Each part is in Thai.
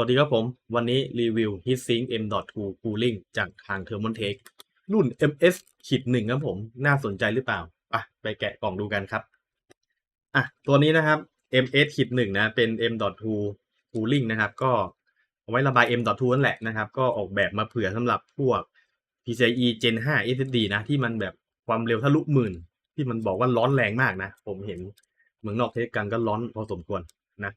สวัสดีครับผม วันนี้รีวิว HeatSink M.2 Cooling จากทาง Thermaltake รุ่น MS ขีดหนึ่งครับผม น่าสนใจหรือเปล่าอะไปแกะกล่องดูกันครับอะตัวนี้นะครับ MS ขีดหนึ่งนะ เป็น M.2 Cooling นะครับ ก็เอาไว้ระบาย M.2 นั่นแหละนะครับ ก็ออกแบบมาเผื่อสำหรับพวก PCIe Gen 5 SSD นะ ที่มันแบบความเร็วทะลุหมื่น ที่มันบอกว่าร้อนแรงมากนะ ผมเห็นเมืองนอกเทสกันก็ร้อนพอสมควรนะ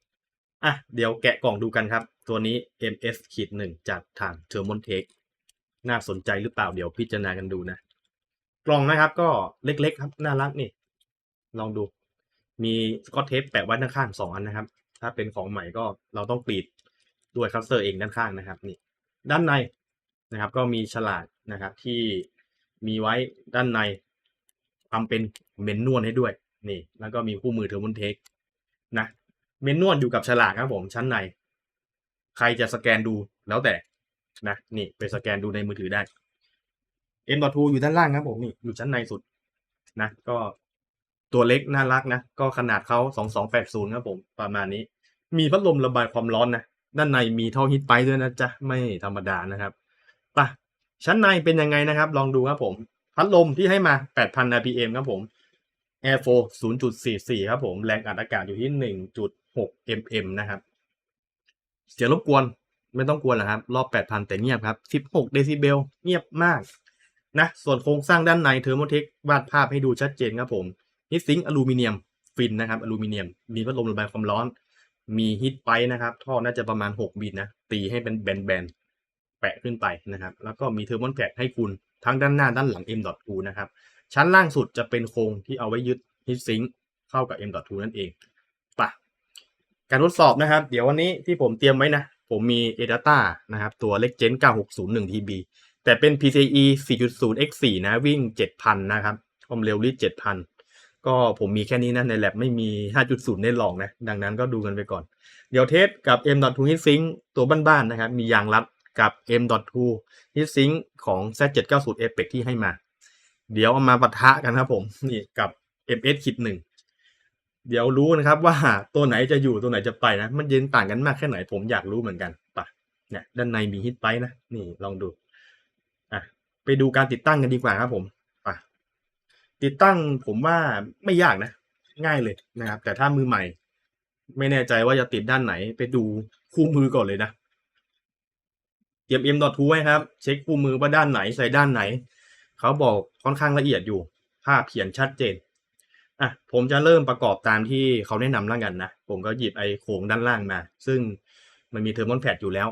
อะเดี๋ยวแกะกล่องดูกันครับ ตัวนี้ MS ขีดหนึ่งจากทาง Thermaltake น่าสนใจหรือเปล่าเดี๋ยวพิจารณากันดูนะ กล่องนะครับก็เล็กๆครับ น่ารักนี่ ลองดู มีสกอตเทปแปะไว้ด้านข้างสองอันนะครับ ถ้าเป็นของใหม่ก็เราต้องกรีดด้วยคัสเตอร์เองด้านข้างนะครับนี่ ด้านในนะครับ ก็มีฉลากนะครับ ที่มีไว้ด้านในทำเป็นเมนนวลให้ด้วยนี่ แล้วก็มีคู่มือ Thermaltake นะเมนนวลอยู่กับฉลากครับผมชั้นใน ใครจะสแกนดูแล้วแต่นะนี่ไปสแกนดูในมือถือได้ M.2 อยู่ด้านล่างครับผมนี่อยู่ชั้นในสุดนะ ก็ตัวเล็กน่ารักนะ ก็ขนาดเขา2280ครับผม ประมาณนี้ มีพัดลมระบายความร้อนนะ ด้านในมีท่อฮีทไปด้วยนะจ๊ะ ไม่ธรรมดานะครับไปะชั้นในเป็นยังไงนะครับ ลองดูครับผม พัดลมที่ให้มา 8,000 rpm ครับผม Airflow 0.44 ครับผม แรงอัดอากาศอยู่ที่ 1.6 mm นะครับ เสียงรบกวนไม่ต้องกลัวหรอกครับ รอบ 8,000 แต่เงียบครับ 16 เดซิเบล เงียบมากนะ ส่วนโครงสร้างด้านในเทอร์โมเทควาดภาพให้ดูชัดเจนครับผมฮิตซิงอลูมิเนียมฟินนะครับอลูมิเนียม มีพัดลมระบายความร้อน มีฮีทไปนะครับ ท่อน่าจะประมาณ 6 บินนะ ตีให้เป็นแบนๆ แปะขึ้นไปนะครับ แล้วก็มีเทอร์โมแพดให้คุณทั้งด้านหน้าด้านหลัง M.2 นะครับ ชั้นล่างสุดจะเป็นโครงที่เอาไว้ยึดฮีทซิงเข้ากับ M.2 นั่นเอง การทดสอบนะครับ เดี๋ยววันนี้ที่ผมเตรียมไว้นะ ผมมี ADATA นะครับ ตัวเล็กเจน9601 TB แต่เป็น PCIe 4.0 x 4 นะ วิ่ง 7,000 นะครับความเร็วรีด7,000 ก็ผมมีแค่นี้นะ ในแ a บไม่มี 5.0ได้ลองนะ ดังนั้นก็ดูกันไปก่อน เดี๋ยวเทสกับ M.2 HeatSink ตัวบ้านๆนะครับ มียางรัดกับ M.2 HeatSink ของ Z790 Apex ที่ให้มา เดี๋ยวเอามาปะทะกันครับผมนี่กับ MS คิดหนึ่ง เดี๋ยวรู้นะครับว่าตัวไหนจะอยู่ตัวไหนจะไปนะ มันเย็นต่างกันมากแค่ไหนผมอยากรู้เหมือนกันปะเนี่ยด้านในมีฮิตไปนะนี่ลองดูอะไปดูการติดตั้งกันดีกว่าครับผมปะติดตั้งผมว่าไม่ยากนะ ง่ายเลยนะครับ แต่ถ้ามือใหม่ ไม่แน่ใจว่าจะติดด้านไหน ไปดูคู่มือก่อนเลยนะเตรียม M.2 ไว้ครับ เช็คคู่มือว่าด้านไหนใส่ด้านไหน เขาบอกค่อนข้างละเอียดอยู่ ภาพเขียนชัดเจน อะผมจะเริ่มประกอบตามที่เขาแนะนำแล้วกันนะ ผมก็หยิบไอ้โครงด้านล่างมา ซึ่งมันมีเทอร์โมแพดอยู่แล้ว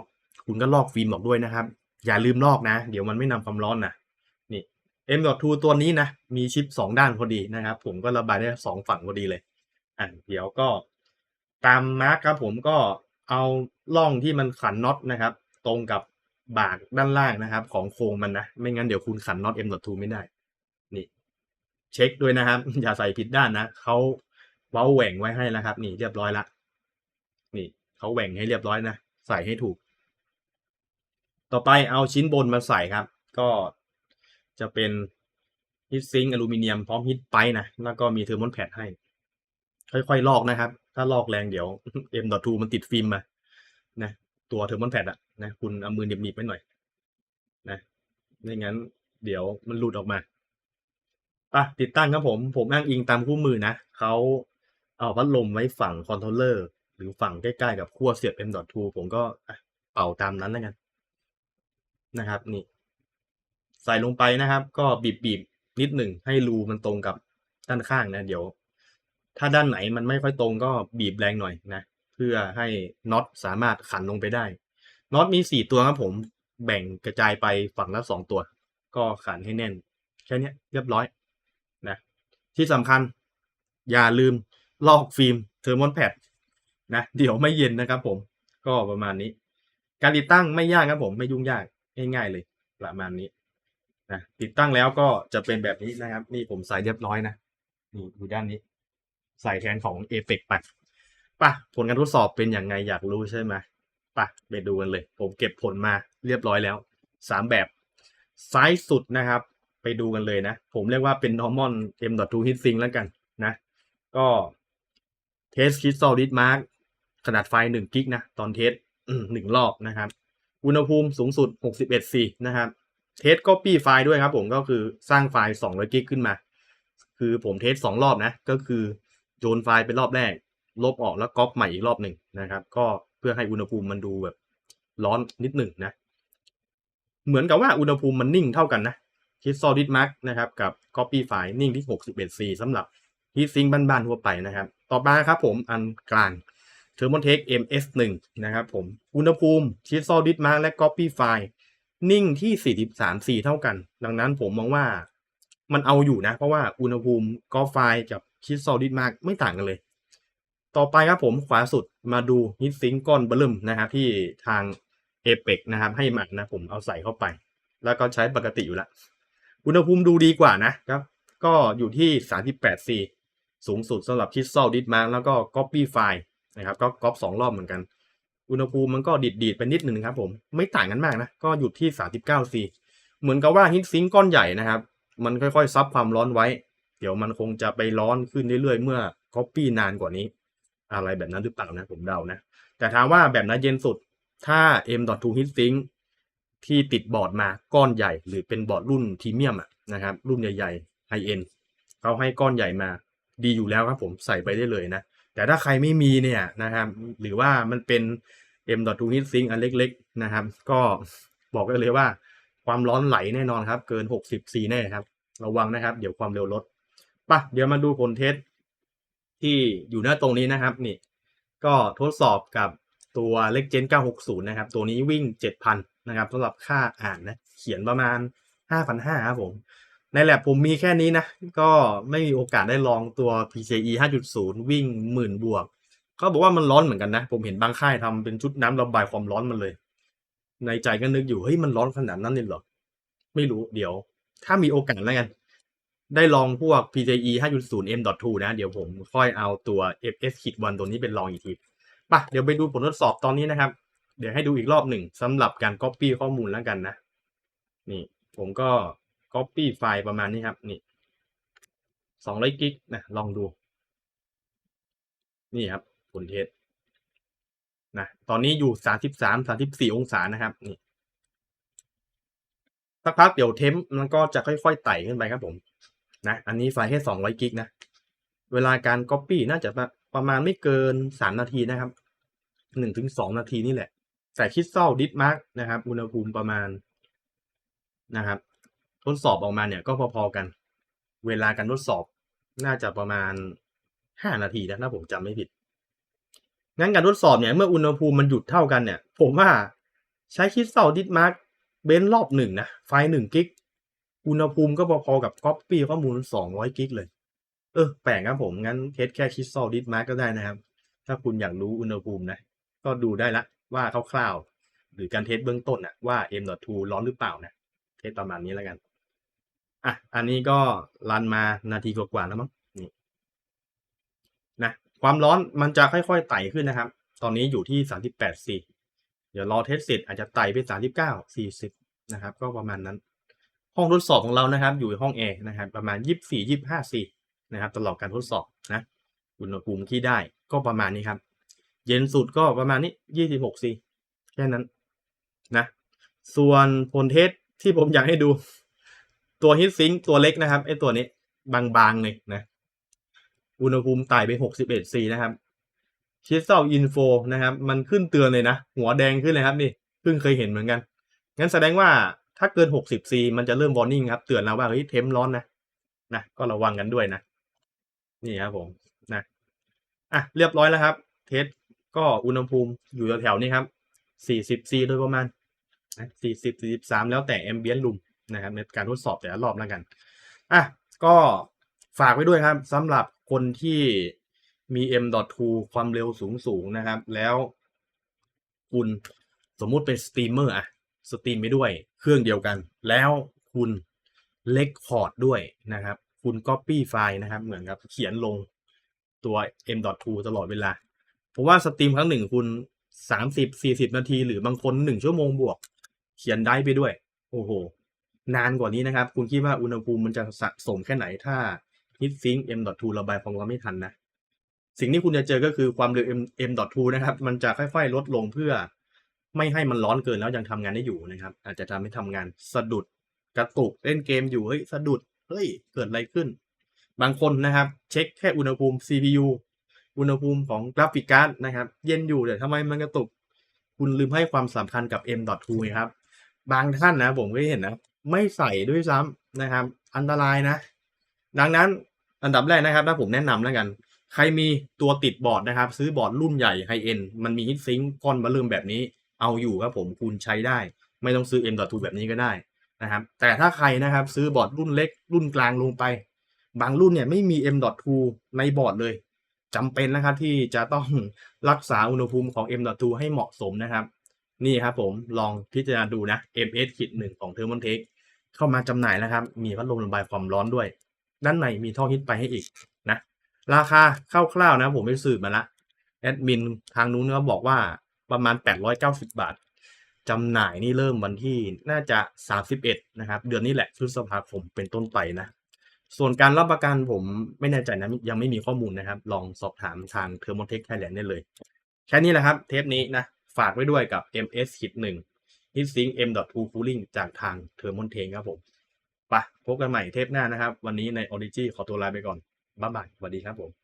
คุณก็ลอกฟิล์มออกด้วยนะครับ อย่าลืมลอกนะ เดี๋ยวมันไม่นำความร้อนนะนี่ M.2 ตัวนี้นะ มีชิปสองด้านพอดีนะครับ ผมก็ระบายได้สองฝั่งพอดีเลย อะเดี๋ยวก็ตามมาร์กครับผมก็เอาล่องที่มันขันน็อตนะครับ ตรงกับบากด้านล่างนะครับ ของโครงมันนะ ไม่งั้นเดี๋ยวคุณขันน็อต M.2 ไม่ได้ เช็คด้วยนะครับ อย่าใส่ผิดด้านนะเขาเว้าแหว่งไว้ให้แล้วครับ นี่เรียบร้อยละนี่เขาแหว่งให้เรียบร้อยนะใส่ให้ถูก ต่อไปเอาชิ้นบนมาใส่ครับ ก็จะเป็นฮิตซิงอลูมิเนียมพร้อมฮิตไปนะแล้วก็มีเทอร์โมแพดให้ ค่อยๆลอกนะครับ ถ้าลอกแรงเดี๋ยว M.2 มันติดฟิล์มมานะตัวเทอร์โมแพดอะนะคุณเอามือเหนียบๆไว้หน่อยนะไม่งั้น เดี๋ยวมันหลุดออกมา อะติดตั้งครับผมผมอ้างอิงตามคู่มือนะเขาเอาพัดลมไว้ฝั่งคอนโทรลเลอร์หรือฝั่งใกล้ๆกับขั้วเสียบ M.2 ผมก็เป่าตามนั้นแล้วกันนะครับ นี่ ใส่ลงไปนะครับ ก็บีบๆนิดหนึ่งให้รูมันตรงกับด้านข้างนะเดี๋ยว ถ้าด้านไหนมันไม่ค่อยตรงก็บีบแรงหน่อยนะเพื่อให้น็อตสามารถขันลงไปได้น็อตมีสี่ตัวครับผมแบ่งกระจายไปฝั่งละสองตัว ก็ขันให้แน่นแค่นี้เรียบร้อย ที่สำคัญ อย่าลืมลอกฟิล์มเทอร์โมแพดนะเดี๋ยวไม่เย็นนะครับผมก็ประมาณนี้ การติดตั้งไม่ยากครับผมไม่ยุ่งยากง่ายๆเลย ประมาณนี้นะติดตั้งแล้วก็จะเป็นแบบนี้นะครับ นี่ผมใส่เรียบร้อยนะนี่อยู่ด้านนี้ ใส่แทนของเอ e ปไปป่ะผลการทดสอบเป็นอย่างไงอยากรู้ใช่ไหมป่ะไปดูกันเลย ผมเก็บผลมาเรียบร้อยแล้วสามแบบซ้ายสุดนะครับ ไปดูกันเลยนะ ผมเรียกว่าเป็น normal m.2 heatsink แล้วกันนะ ก็เทส crystal read mark ขนาดไฟล์1กิกนะ ตอนเทสหนึ่งรอบนะครับ อุณหภูมิสูงสุด 61 C นะครับ เทส copy ไฟล์ด้วยครับผมก็คือสร้างไฟล์200กิกขึ้นมา คือผมเทสสองรอบนะ ก็คือโยนไฟล์เป็นรอบแรก ลบออกแล้วก๊อปใหม่อีกรอบหนึ่งนะครับ ก็เพื่อให้อุณหภูมิมันดูแบบร้อนนิดหนึ่งนะ เหมือนกับว่าอุณหภูมิมันนิ่งเท่ากันนะ คิด solid mark นะครับกับ copy ไฟล์นิ่งที่ 61 C สำหรับ heat sink บ้านๆทั่วไปนะครับ ต่อมาครับผมอันกลาง Thermaltake MS1 นะครับผมอุณหภูมิคิด solid mark และ copy ไฟล์นิ่งที่ 43 C เท่ากัน ดังนั้นผมมองว่ามันเอาอยู่นะ เพราะว่าอุณหภูมิกอไฟล์กับคิด solid mark ไม่ต่างกันเลย ต่อไปครับผมขวาสุดมาดู heat sink ก้อนเบลึมนะครับที่ทาง Apex นะครับให้มานะผมเอาใส่เข้าไป แล้วก็ใช้ปกติอยู่แล้ว อุณหภูมิดูดีกว่านะครับ ก็อยู่ที่ 38 C สูงสุดสำหรับคิด solid mark แล้วก็ copy ไฟล์นะครับ ก็ก๊อปสองรอบเหมือนกัน อุณหภูมิมันก็ดีดดีดๆไปนิดหนึ่งครับผม ไม่ต่างกันมากนะ ก็อยู่ที่ 39 C เหมือนกับว่าฮิตซิงก้อนใหญ่นะครับ มันค่อยๆ ซับความร้อนไว้ เดี๋ยวมันคงจะไปร้อนขึ้นเรื่อยๆ เมื่อ copy นานกว่านี้ อะไรแบบนั้นหรือเปล่านะผมเดานะ แต่ถามว่าแบบนั้นเย็นสุด ถ้า M.2 Heatsink ที่ติดบอร์ดมาก้อนใหญ่ หรือเป็นบอร์ดรุ่นพรีเมียมนะครับ รุ่นใหญ่ๆไฮเอ็นเขาให้ก้อนใหญ่มาดีอยู่แล้วครับผมใส่ไปได้เลยนะ แต่ถ้าใครไม่มีเนี่ยนะครับ หรือว่ามันเป็น M.2 Heatsink อันเล็กๆนะครับ ก็บอกได้เลยว่าความร้อนไหลแน่นอนครับ เกิน60 C แน่ครับ ระวังนะครับ เดี๋ยวความเร็วลดปะเดี๋ยวมาดูผลเทสที่อยู่หน้าตรงนี้นะครับนี่ ก็ทดสอบกับตัวเลขเจน960 นะครับ ตัวนี้วิ่ง 7,000 นะครับสำหรับค่าอ่านนะเขียนประมาณ 5,500ครับผมในแลบผมมีแค่นี้นะ ก็ไม่มีโอกาสได้ลองตัว PCE 5.0 วิ่งหมื่นบวกเขาบอกว่ามันร้อนเหมือนกันนะ ผมเห็นบางค่ายทำเป็นชุดน้ำระบายความร้อนมันเลย ในใจก็นึกอยู่ เฮ้ย มันร้อนขนาดนั้นเลยเหรอ ไม่รู้เดี๋ยว ถ้ามีโอกาสแล้วกัน ได้ลองพวก PCE 5.0 M.2 นะ เดี๋ยวผมค่อยเอาตัว FS Kit 1ตัวนี้เป็นลองอีกทีปะเดี๋ยวไปดูผลทดสอบตอนนี้นะครับ เดี๋ยวให้ดูอีกรอบหนึ่งสำหรับการ Copy ข้อมูลแล้วกันนะ นี่ผมก็ Copy ไฟล์ประมาณนี้ครับ นี่200กิกนะลองดู นี่ครับผลเทสนะตอนนี้อยู่33 34องศานะครับนี่สักพักเดี๋ยวเทมมันก็จะค่อยๆไต่ขึ้นไปครับผมนะอันนี้ไฟล์แค่200กิกนะ เวลาการ Copy น่าจะประมาณไม่เกิน3นาทีนะครับ1-2นาทีนี่แหละ ใส่คิดเศร้าดิสมาร์กนะครับ อุณหภูมิประมาณนะครับ ทดสอบออกมาเนี่ยก็พอๆกัน เวลาการทดสอบน่าจะประมาณ5นาทีนะถ้าผมจำไม่ผิด งั้นการทดสอบเนี่ยเมื่ออุณหภูมิมันหยุดเท่ากันเนี่ย ผมว่าใช้คิดเศร้าดิสมาร์กเบนรอบหนึ่งนะ ไฟหนึ่งกิก อุณหภูมิก็พอๆกับ Copy ข้อมูล200กิกเลย เออ แปลกครับผม งั้นเทสแค่คิดเศร้าดิสมาร์กก็ได้นะครับ ถ้าคุณอยากรู้อุณหภูมินะ ก็ดูได้ละ ว่าคร่าวๆหรือการเทสเบื้องต้นนะว่า M.2 ร้อนหรือเปล่านะเทสประมาณนี้แล้วกันอะอันนี้ก็รันมานาทีกว่าๆแล้วมั้งนี่นะความร้อนมันจะค่อยๆไต่ขึ้นนะครับ ตอนนี้อยู่ที่38 C เดี๋ยวรอเทสเสร็จอาจจะไต่ไป39 40นะครับ ก็ประมาณนั้น ห้องทดสอบของเรานะครับ อยู่ห้องแอร์นะครับ ประมาณ24 25 C นะครับ ตลอดการทดสอบนะ อุณหภูมิที่ได้ก็ประมาณนี้ครับ เย็นสุดก็ประมาณนี้26 C แค่นั้นนะ ส่วนผลเทสที่ผมอยากให้ดู ตัวฮิตซิงตัวเล็กนะครับไอตัวนี้บางๆเลยนะ อุณหภูมิไต่ไป61 C นะครับคิดเซลอินโฟนะครับ มันขึ้นเตือนเลยนะ หัวแดงขึ้นเลยครับนี่เพิ่งเคยเห็นเหมือนกัน งั้นแสดงว่าถ้าเกิน 60 C มันจะเริ่มวอร์นิ่งครับ เตือนเราว่าเฮ้ยเทมร้อนนะนะก็ระวังกันด้วยนะ นี่ครับผมนะอะเรียบร้อยแล้วครับ เทส ก็อุณหภูมิอยู่แถวๆนี้ครับ 40 C โดยประมาณ40 43 แล้วแต่ ambient room นะครับในการทดสอบแต่ละรอบแล้วกัน อะ ก็ฝากไว้ด้วยครับสำหรับคนที่มี M.2 ความเร็วสูงสูงๆนะครับ แล้วคุณสมมุติเป็นสตรีมเมอร์อะสตรีมไปด้วยเครื่องเดียวกัน แล้วคุณเล็กคอร์ดด้วยนะครับ คุณ Copy ไฟล์นะครับ เหมือนกับเขียนลงตัว M.2 ตลอดเวลา ผมว่าสตรีมครั้งหนึ่งคุณสามสิบสี่สิบนาที หรือบางคนหนึ่งชั่วโมงบวก เขียนได้ไปด้วย โอ้โห นานกว่านี้นะครับ คุณคิดว่าอุณหภูมิมันจะสะสมแค่ไหนถ้า HeatSink M.2 ระบายความร้อนไม่ทันนะ สิ่งที่คุณจะเจอก็คือความเร็ว M M.2 นะครับ มันจะค่อยๆ ลดลงเพื่อ ไม่ให้มันร้อนเกินแล้วยังทำงานได้อยู่นะครับ อาจจะทำให้ทำงานสะดุดกระตุกเล่นเกมอยู่เฮ้ยสะดุดเฮ้ยเกิดอะไรขึ้น บางคนนะครับ เช็คแค่อุณหภูมิ CPU อุณหภูมิของกราฟิกการ์ดนะครับ เย็นอยู่แต่ทำไมมันกระตุก คุณลืมให้ความสำคัญกับ M.2 ครับ บางท่านนะผมก็เห็นนะ ไม่ใส่ด้วยซ้ำนะครับ อันตรายนะ ดังนั้นอันดับแรกนะครับถ้าผมแนะนำแล้วกัน ใครมีตัวติดบอร์ดนะครับ ซื้อบอร์ดรุ่นใหญ่ไฮเอ็นมันมีฮิตซิงค์ก้อนมาเริ่มแบบนี้ เอาอยู่ครับผมคุณใช้ได้ ไม่ต้องซื้อ M.2 แบบนี้ก็ได้นะครับแต่ถ้าใครนะครับซื้อบอร์ดรุ่นเล็กรุ่นกลางลงไป บางรุ่นเนี่ยไม่มี M.2 ในบอร์ดเลย จำเป็นนะครับที่จะต้องรักษาอุณหภูมิของ M.2 ให้เหมาะสมนะครับ นี่ครับผมลองพิจารณาดูนะ MS ขีดหนึ่งของ t h e r m o n t e c h เข้ามาจำหน่ายนะครับ มีพัดลมระบายความร้อนด้วย ด้านในมีท่อฮิตไปให้อีกนะ ราคาคร่าวๆนะผมไปสืบมาละแอดมินทางนู้นก็บอกว่าประมาณ 890 บาทจำหน่ายนี่เริ่มวันที่น่าจะ 31 นะครับ เดือนนี้แหละพฤษภาคมเป็นต้นไปนะ ส่วนการรับประกันผมไม่แน่ใจนะยังไม่มีข้อมูลนะครับ ลองสอบถามทางเทอร์โมเทคไทยแลนด์ได้เลย แค่นี้แหละครับ เทปนี้นะ ฝากไว้ด้วยกับ MS คิดหนึ่ง HitSync M.2 Cooling จากทางเทอร์โมเทคครับผมไปพบกันใหม่เทปหน้านะครับ วันนี้ใน Origi ขอตัวลาไปก่อนบ๊ายบายสวัสดีครับผม